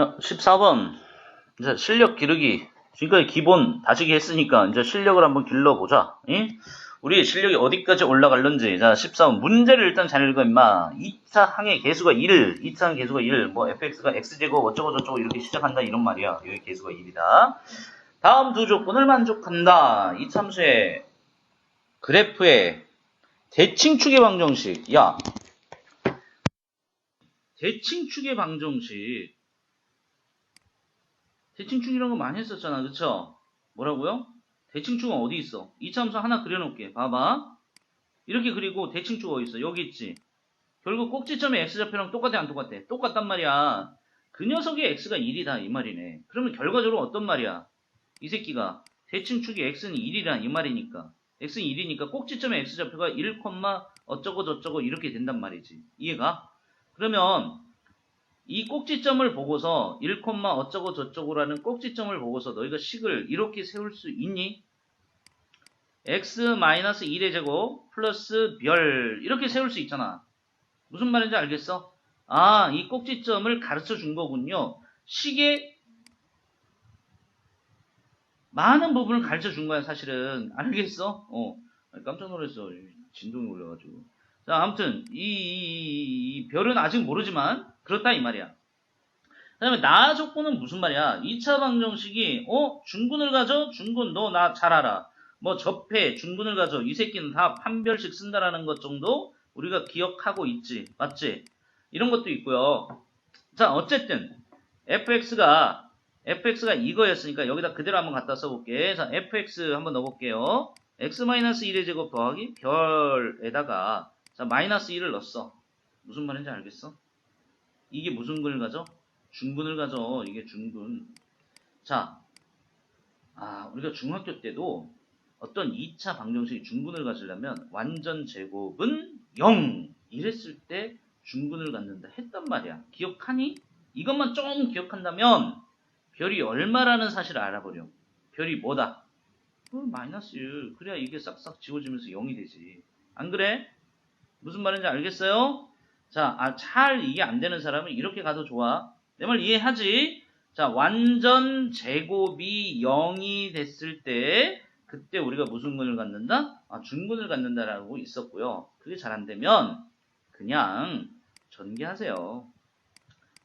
자, 14번. 이제 실력 기르기. 지금까지 기본 다지기 했으니까 이제 실력을 한번 길러보자. 응? 우리 실력이 어디까지 올라갈런지. 자, 14번. 문제를 일단 잘 읽어, 임마. 2차 항의 개수가 1, 2차 항 개수가 1, 뭐, fx가 x제곱 어쩌고 저쩌고 이렇게 시작한다, 이런 말이야. 여기 개수가 1이다. 다음 두 조건을 만족한다. 이 참수의 그래프의 대칭축의 방정식. 야. 대칭축의 방정식. 대칭축이라는 거 많이 했었잖아. 그쵸? 뭐라고요? 대칭축은 어디 있어? 이 참수 하나 그려놓을게. 봐봐. 이렇게 그리고 대칭축 어디 있어? 여기 있지. 결국 꼭지점의 x좌표랑 똑같아 안 똑같아? 똑같단 말이야. 그 녀석의 x가 1이다 이 말이네. 그러면 결과적으로 어떤 말이야? 이 새끼가 대칭축이 x는 1이란 이 말이니까 x는 1이니까 꼭지점의 x좌표가 1, 어쩌고 저쩌고 이렇게 된단 말이지. 이해가? 그러면 이 꼭지점을 보고서 1, 어쩌고 저쩌고라는 꼭지점을 보고서 너희가 식을 이렇게 세울 수 있니? x-1의 제곱 플러스 별 이렇게 세울 수 있잖아. 무슨 말인지 알겠어? 아, 이 꼭지점을 가르쳐 준 거군요. 식의 많은 부분을 가르쳐 준 거야, 사실은. 알겠어? 어. 깜짝 놀랐어. 진동이 올려가지고. 자, 아무튼, 이, 이, 이 별은 아직 모르지만, 그렇다, 이 말이야. 그 다음에 나 조건은 무슨 말이야? 2차 방정식이, 어? 중군을 가져? 중군, 너 나 잘 알아. 뭐, 접해, 중군을 가져. 이 새끼는 다 판별식 쓴다라는 것 정도 우리가 기억하고 있지. 맞지? 이런 것도 있고요. 자, 어쨌든, fx가 fx가 이거였으니까 여기다 그대로 한번 갖다 써볼게. 자, fx 한번 넣어볼게요. x-1의 제곱 더하기 별에다가 자, 마이너스 1을 넣었어. 무슨 말인지 알겠어? 이게 무슨 근을 가져? 중근을 가져. 이게 중근. 자, 아, 우리가 중학교 때도 어떤 2차 방정식이 중근을 가지려면 완전 제곱은 0 이랬을 때 중근을 갖는다 했단 말이야. 기억하니? 이것만 좀 기억한다면 별이 얼마라는 사실을 알아버려. 별이 뭐다? 어, 마이너스 1. 그래야 이게 싹싹 지워지면서 0이 되지. 안 그래? 무슨 말인지 알겠어요? 자, 아, 잘 이해 안 되는 사람은 이렇게 가도 좋아. 내 말 이해하지? 자, 완전 제곱이 0이 됐을 때 그때 우리가 무슨 근을 갖는다? 아, 중근을 갖는다라고 있었고요. 그게 잘 안 되면 그냥 전개하세요.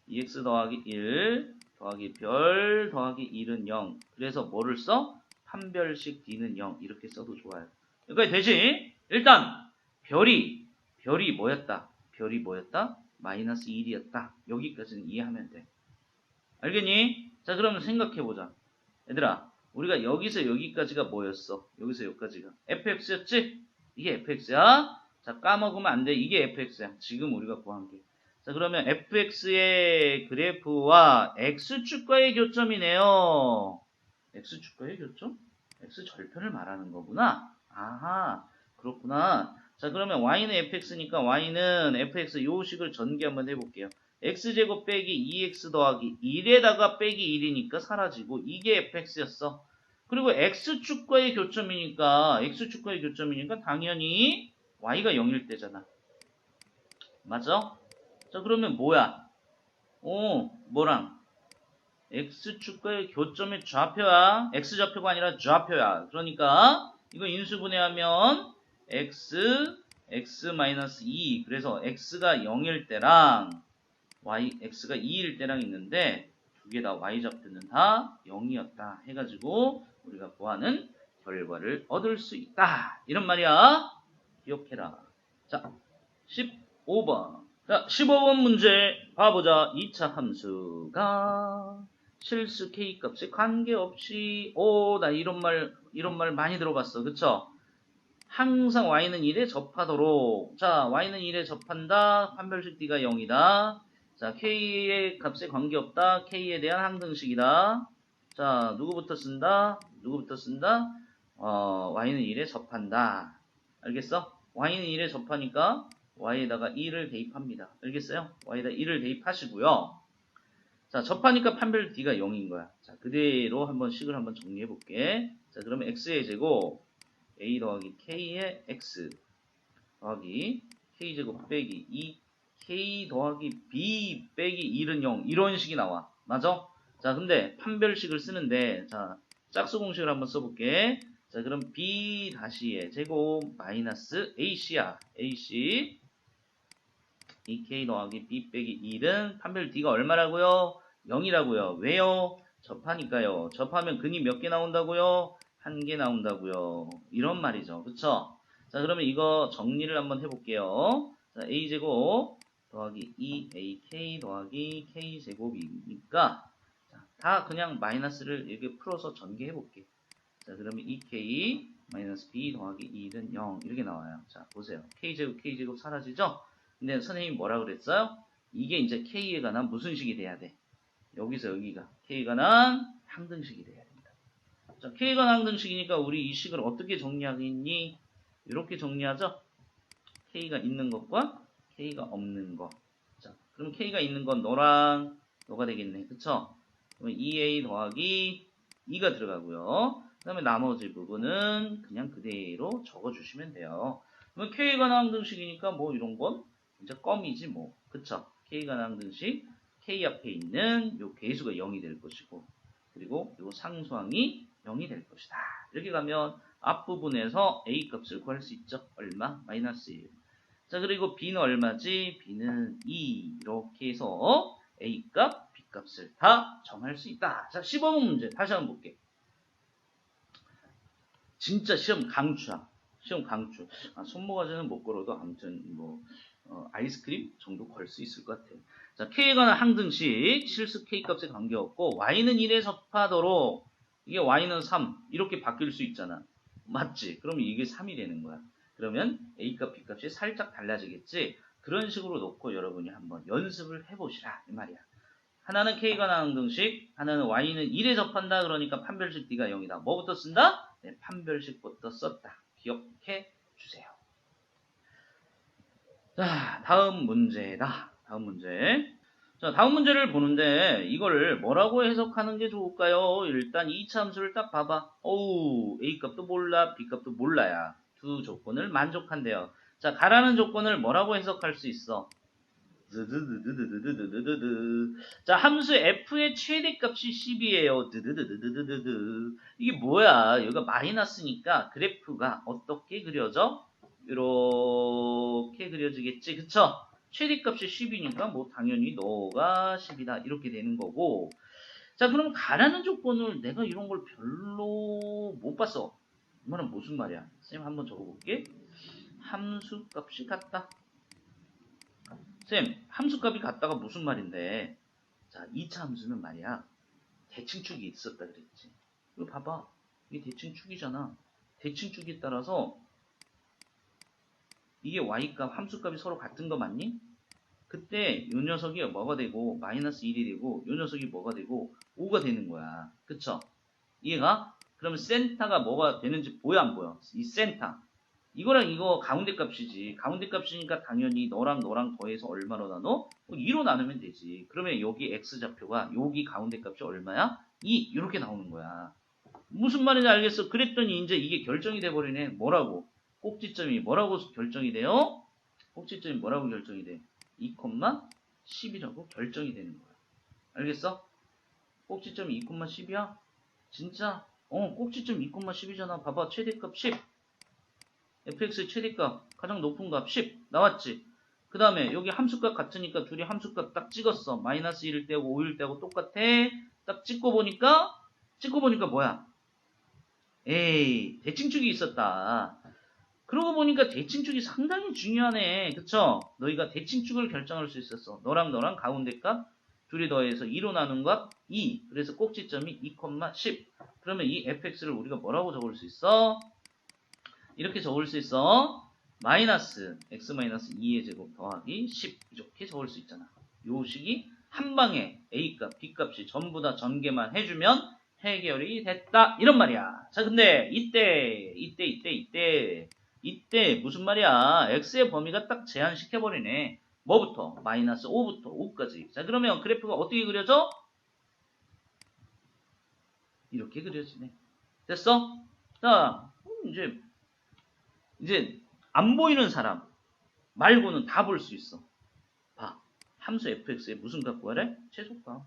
2x 더하기 1 더하기 별 더하기 1은 0. 그래서 뭐를 써? 판별식 d는 0. 이렇게 써도 좋아요. 여기까지 되지? 일단 별이 별이 뭐였다? 별이 뭐였다? 마이너스 1이었다. 여기까지는 이해하면 돼. 알겠니? 자 그러면 생각해보자. 얘들아 우리가 여기서 여기까지가 뭐였어? 여기서 여기까지가 fx였지? 이게 fx야? 자 까먹으면 안 돼. 이게 fx야. 지금 우리가 구한 게. 자 그러면 fx의 그래프와 x축과의 교점이네요. x축과의 교점? x절편을 말하는 거구나. 아하 그렇구나. 자 그러면 y는 fx니까 y는 fx 요 식을 전개 한번 해볼게요. x제곱 빼기 2x 더하기 1에다가 빼기 1이니까 사라지고 이게 fx였어. 그리고 x축과의 교점이니까 x축과의 교점이니까 당연히 y가 0일 때잖아. 맞아? 자 그러면 뭐야? 오 뭐랑? x축과의 교점의 좌표야. x좌표가 아니라 좌표야. 그러니까 이거 인수분해하면 x, x-2 그래서 x가 0일 때랑 y, x가 2일 때랑 있는데 두 개 다 y좌표는 다 0이었다 해가지고 우리가 구하는 결과를 얻을 수 있다. 이런 말이야. 기억해라. 자, 15번. 자, 15번 문제 봐보자. 2차 함수가 실수 k 값에 관계없이 오, 나 이런 말 이런 말 많이 들어봤어. 그쵸? 항상 y는 1에 접하도록 자, y는 1에 접한다. 판별식 d가 0이다. 자, k의 값에 관계없다. k에 대한 항등식이다. 자, 누구부터 쓴다? 누구부터 쓴다? 어, y는 1에 접한다. 알겠어? y는 1에 접하니까 y에다가 1을 대입합니다. 알겠어요? y에다 1을 대입하시고요. 자, 접하니까 판별 d가 0인 거야. 자, 그대로 한번 식을 한번 정리해 볼게. 자, 그러면 x의 제곱 a 더하기 k의 x 더하기 k제곱 빼기 2 k 더하기 b 빼기 1은 0 이런 식이 나와. 맞아? 자, 근데 판별식을 쓰는데 자, 짝수 공식을 한번 써볼게. 자, 그럼 b 다시의 제곱 마이너스 ac야. ac 이 k 더하기 b 빼기 1은 판별 d가 얼마라고요? 0이라고요. 왜요? 접하니까요. 접하면 근이 몇 개 나온다고요? 한 개 나온다고요. 이런 말이죠. 그쵸? 자, 그러면 이거 정리를 한번 해볼게요. 자, a제곱 더하기 2ak 더하기 k제곱이니까 자, 다 그냥 마이너스를 이렇게 풀어서 전개해볼게. 자, 그러면 2k 마이너스 b 더하기 1은 0 이렇게 나와요. 자, 보세요. k제곱 k제곱 사라지죠? 근데 선생님이 뭐라 그랬어요? 이게 이제 k에 관한 무슨 식이 돼야 돼? 여기서 여기가 k에 관한 항등식이 된다. 자, 관한 항등식이니까 우리 이 식을 어떻게 정리하겠니? 이렇게 정리하죠? k가 있는 것과 k가 없는 것. 자, 그럼 k가 있는 건 너랑 너가 되겠네. 그쵸? 그러면 2a 더하기 2가 들어가고요. 그 다음에 나머지 부분은 그냥 그대로 적어주시면 돼요. 그러면 관한 항등식이니까 뭐 이런 건 이제 껌이지 뭐. 그쵸? 관한 항등식 k 앞에 있는 요 개수가 0이 될 것이고 그리고 요 상수항이 0이 될 것이다. 이렇게 가면 앞부분에서 a 값을 구할 수 있죠. 얼마? 마이너스 1. 자 그리고 b는 얼마지? b는 2 이렇게 해서 a 값, b 값을 다 정할 수 있다. 자 15번 문제 다시 한번 볼게. 진짜 시험 강추야. 시험 강추. 아, 손모가지는 못 걸어도 아무튼 뭐 어, 아이스크림 정도 걸 수 있을 것 같아. 자, K에 관한 항등식, 실수 K 값에 관계없고, Y는 1에 접하도록, 이게 Y는 3, 이렇게 바뀔 수 있잖아. 맞지? 그럼 이게 3이 되는 거야. 그러면 A 값, B 값이 살짝 달라지겠지? 그런 식으로 놓고 여러분이 한번 연습을 해보시라. 이 말이야. 하나는 K에 관한 항등식, 하나는 Y는 1에 접한다. 그러니까 판별식 D가 0이다. 뭐부터 쓴다? 네, 판별식부터 썼다. 기억해 주세요. 자, 다음 문제다. 다음 문제. 자, 다음 문제를 보는데 이걸 뭐라고 해석하는 게 좋을까요? 일단 이 참수를 딱 봐봐. 어우, A값도 몰라, B값도 몰라야 두 조건을 만족한대요. 자, 가라는 조건을 뭐라고 해석할 수 있어? 자, 함수 f의 최대값이 10이에요. 이게 뭐야? 여기가 마이너스니까 그래프가 어떻게 그려져? 이렇게 그려지겠지. 그쵸? 최대값이 10이니까 뭐 당연히 너가 10이다. 이렇게 되는 거고. 자, 그럼 가라는 조건을 내가 이런 걸 별로 못 봤어. 이 말은 무슨 말이야? 쌤 한번 적어볼게. 함수값이 같다. 쌤, 함수값이 같다가 무슨 말인데? 자, 2차 함수는 말이야. 대칭축이 있었다 그랬지. 이거 봐봐. 이게 대칭축이잖아. 대칭축에 따라서 이게 y값, 함수값이 서로 같은 거 맞니? 그때 이 녀석이 뭐가 되고 마이너스 1이 되고 이 녀석이 뭐가 되고 5가 되는 거야. 그쵸? 이해가? 그러면 센터가 뭐가 되는지 보여 안 보여? 이 센터. 이거랑 이거 가운데 값이지. 가운데 값이니까 당연히 너랑 너랑 더해서 얼마로 나눠? 2로 나누면 되지. 그러면 여기 x좌표가 여기 가운데 값이 얼마야? 2 이렇게 나오는 거야. 무슨 말인지 알겠어? 그랬더니 이제 이게 결정이 돼버리네. 뭐라고? 꼭지점이 뭐라고 결정이 돼요? 꼭지점이 뭐라고 결정이 돼? 2,10이라고 결정이 되는 거야. 알겠어? 꼭지점이 2,10이야? 진짜? 어, 꼭지점 2,10이잖아. 봐봐, 최대값 10. fx의 최대값, 가장 높은 값 10. 나왔지? 그 다음에 여기 함수값 같으니까 둘이 함수값 딱 찍었어. 마이너스 1일 때하고 5일 때하고 똑같아. 딱 찍고 보니까, 찍고 보니까 뭐야? 에이, 대칭축이 있었다. 그러고 보니까 대칭축이 상당히 중요하네. 그쵸? 너희가 대칭축을 결정할 수 있었어. 너랑 너랑 가운데 값 둘이 더해서 2로 나눈 값 2. 그래서 꼭지점이 2,10. 그러면 이 fx를 우리가 뭐라고 적을 수 있어? 이렇게 적을 수 있어. 마이너스 x 마이너스 2의 제곱 더하기 10 이렇게 적을 수 있잖아. 요 식이 한 방에 a 값, b 값이 전부 다 전개만 해주면 해결이 됐다. 이런 말이야. 자, 근데 이때, 이때, 이때, 이때 이때 무슨 말이야? x의 범위가 딱 제한시켜버리네. 뭐부터? 마이너스 5부터 5까지. 자, 그러면 그래프가 어떻게 그려져? 이렇게 그려지네. 됐어? 자, 이제, 이제, 안 보이는 사람 말고는 다 볼 수 있어. 함수 fx의 무슨 값 구하래? 최소값.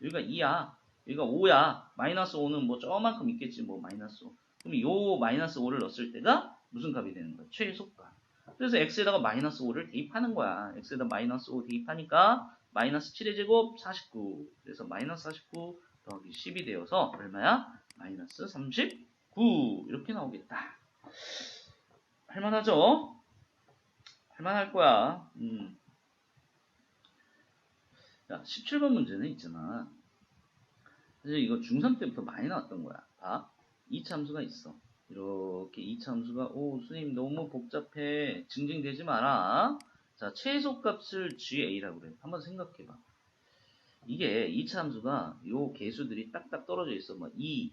여기가 2야. 여기가 5야. 마이너스 5는 뭐 저만큼 있겠지. 뭐 마이너스 5. 그럼 요 마이너스 5를 넣었을 때가 무슨 값이 되는 거야? 최소값. 그래서 x에다가 마이너스 5를 대입하는 거야. x에다 마이너스 5 대입하니까 마이너스 7의 제곱 49. 그래서 마이너스 49 더하기 10이 되어서 얼마야? 마이너스 39. 이렇게 나오겠다. 할만하죠? 할만할 거야. 음. 자, 17번 문제는 있잖아. 사실 이거 중3 때부터 많이 나왔던 거야. 봐. 이 참수가 있어. 이렇게 이 참수가, 오, 선생님 너무 복잡해. 징징대지 마라. 자, 최소값을 GA라고 그래. 한번 생각해봐. 이게 이 참수가 요 개수들이 딱딱 떨어져 있어. 뭐 2,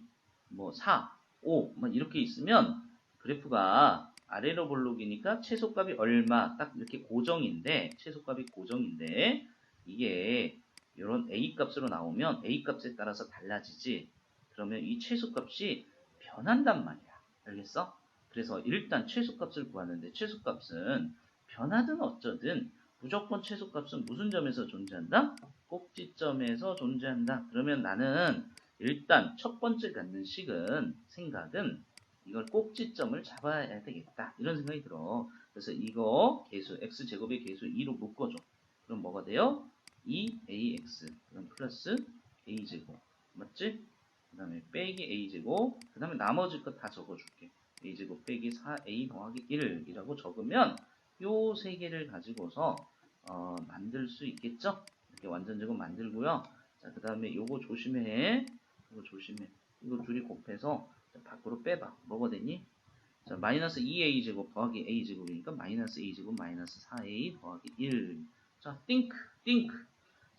뭐 4, 5, 뭐 이렇게 있으면 그래프가 아래로 볼록이니까 최소값이 얼마 딱 이렇게 고정인데 최소값이 고정인데 이게 이런 a 값으로 나오면 a 값에 따라서 달라지지 그러면 이 최소값이 변한단 말이야 알겠어? 그래서 일단 최소값을 구하는데 최소값은 변하든 어쩌든 무조건 최소값은 무슨 점에서 존재한다? 꼭지점에서 존재한다 그러면 나는 일단 첫 번째 갖는 식은 생각은 이걸 꼭지점을 잡아야 되겠다. 이런 생각이 들어. 그래서 이거 개수, x제곱의 개수 2로 묶어줘. 그럼 뭐가 돼요? 2ax. 그럼 플러스 a제곱. 맞지? 그 다음에 빼기 a제곱. 그 다음에 나머지 거다 적어줄게. a제곱 빼기 4a 더하기 1이라고 적으면 요 세 개를 가지고서 어, 만들 수 있겠죠? 이렇게 완전 제곱 만들고요. 자, 그 다음에 요거 조심해. 이거 조심해. 이거 둘이 곱해서 자, 밖으로 빼봐. 뭐가 되니? 자, 마이너스 2a 제곱 더하기 a 제곱이니까 마이너스 a 제곱 마이너스 4a 더하기 1. 자, think, think.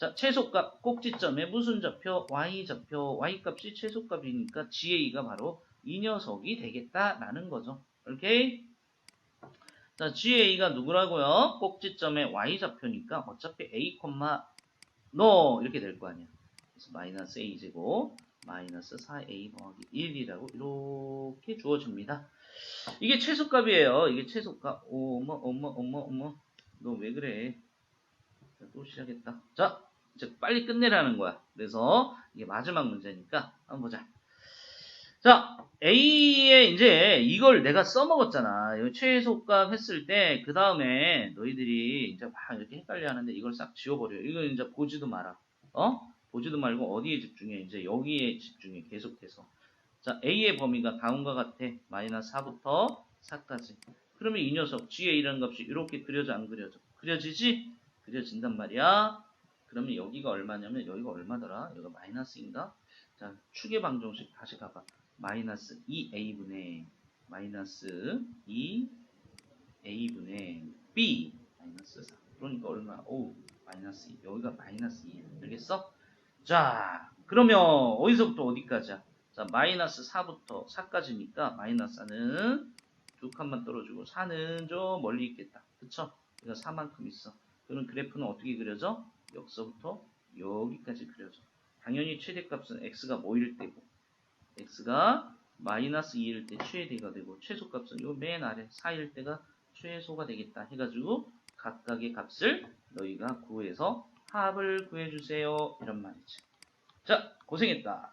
자, 최소값 꼭지점에 무슨 좌표? y 좌표. y 값이 최소값이니까 ga가 바로 이 녀석이 되겠다라는 거죠. 오케이? 자, ga가 누구라고요? 꼭지점에 y 좌표니까 어차피 a, no 이렇게 될 거 아니야. 그래서 마이너스 a 제곱 마이너스 4a 더하기 1이라고 이렇게 주어집니다. 이게 최소값이에요. 이게 최소값. 어머 어머 어머 어머 너 왜 그래? 자, 또 시작했다. 자 이제 빨리 끝내라는 거야. 그래서 이게 마지막 문제니까 한번 보자. 자 A에 이제 이걸 내가 써먹었잖아. 이거 최소값 했을 때 그 다음에 너희들이 이제 막 이렇게 헷갈려 하는데 이걸 싹 지워버려. 이거 이제 보지도 마라. 어? 보지도 말고 어디에 집중해? 이제 여기에 집중해. 계속해서. 자, A의 범위가 다음과 같아. 마이너스 4부터 4까지. 그러면 이 녀석 GA라는 값이 이렇게 그려져 안 그려져? 그려지지? 그려진단 말이야. 그러면 여기가 얼마냐면 여기가 얼마더라? 여기가 마이너스인가? 자, 축의 방정식 다시 가봐. 마이너스 2A분의 마이너스 2A분의 B 마이너스 4. 그러니까 얼마? 오, 마이너스 2. 여기가 마이너스 2. 알겠어? 자, 그러면 어디서부터 어디까지야? 자, 마이너스 4부터 4까지니까 마이너스 4는 두 칸만 떨어지고 4는 좀 멀리 있겠다. 그쵸? 그래서 4만큼 있어. 그럼 그래프는 어떻게 그려져? 여기서부터 여기까지 그려져. 당연히 최대값은 x가 뭐일 때고 x가 마이너스 2일 때 최대가 되고 최소값은 요 맨 아래 4일 때가 최소가 되겠다 해가지고 각각의 값을 너희가 구해서 합을 구해주세요. 이런 말이지. 자, 고생했다.